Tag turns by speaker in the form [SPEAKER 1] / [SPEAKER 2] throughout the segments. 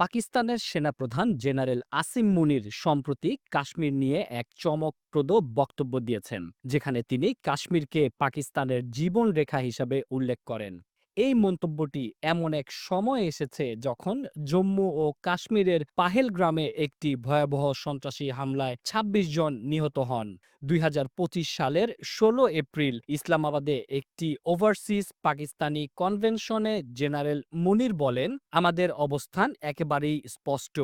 [SPEAKER 1] পাকিস্তানের সেনাপ্রধান জেনারেল আসিম মুনির সম্প্রতি কাশ্মীর নিয়ে এক চমকপ্রদ বক্তব্য দিয়েছেন, যেখানে তিনি কাশ্মীরকে পাকিস্তানের জীবন রেখা হিসাবে উল্লেখ করেন। এই মন্তব্যটি এমন এক সময় এসেছে যখন জম্মু ও কাশ্মীরের পাহেল গ্রামে একটি ভয়াবহ সন্ত্রাসী হামলায় ২৬ জন নিহত হন। দুই হাজার পঁচিশ সালের ১৬ এপ্রিল ইসলামাবাদে একটি ওভারসিজ পাকিস্তানি কনভেনশনে জেনারেল মুনির বলেন, আমাদের অবস্থান একেবারেই স্পষ্ট।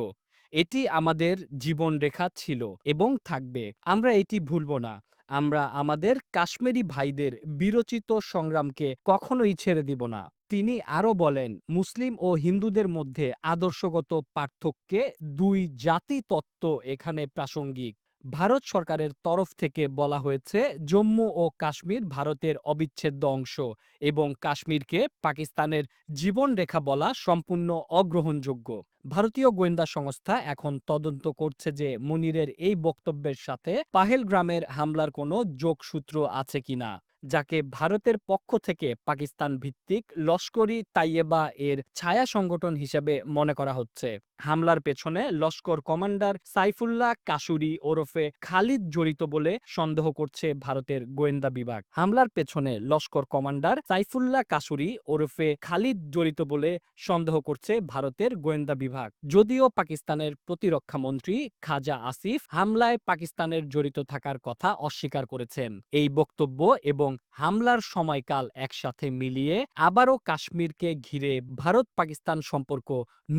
[SPEAKER 1] এটি আমাদের জীবনরেখা ছিল এবং থাকবে। আমরা এটি ভুলব না। আমরা আমাদের কাশ্মীরি ভাইদের বিরচিত সংগ্রামকে কখনোই ছেড়ে দিব না। তিনি আরও বলেন, মুসলিম ও হিন্দুদের মধ্যে আদর্শগত পার্থক্যে দুই জাতি তত্ত্ব এখানে প্রাসঙ্গিক। ভারত সরকারের তরফ থেকে বলা হয়েছে, জম্মু ও কাশ্মীর ভারতের অবিচ্ছেদ্য অংশ এবং কাশ্মীরকে পাকিস্তানের জীবনরেখা বলা সম্পূর্ণ অগ্রহণযোগ্য। ভারতীয় গোয়েন্দা সংস্থা এখন তদন্ত করছে যে মনিরের এই বক্তব্যের সাথে পাহেল গ্রামের হামলার কোনো যোগসূত্র আছে কিনা যাকে ভারতের পক্ষ থেকে পাকিস্তান ভিত্তিক লস্করি তাইয়েবা এর ছায়া সংগঠন হিসেবে মনে করা হচ্ছে। হামলার পেছনে লস্কর কমান্ডার সাইফুল্লাহ কাসুরি ওরফে খালিদ জড়িত বলে সন্দেহ করছে ভারতের গোয়েন্দা বিভাগ। হামলার পেছনে লস্কর কমান্ডার সাইফুল্লাহ কাসুরি ওরফে খালিদ জড়িত বলে সন্দেহ করছে ভারতের গোয়েন্দা বিভাগ। যদিও পাকিস্তানের প্রতিরক্ষা মন্ত্রী খাজা আসিফ হামলায় পাকিস্তানের জড়িত থাকার কথা অস্বীকার করেছেন। এই বক্তব্য এবং হামলার সময়কাল একসাথে মিলিয়ে আবারও কাশ্মীরকে ঘিরে ভারত পাকিস্তান সম্পর্ক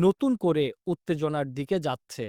[SPEAKER 1] নতুন করে উত্তেজনার দিকে যাচ্ছে।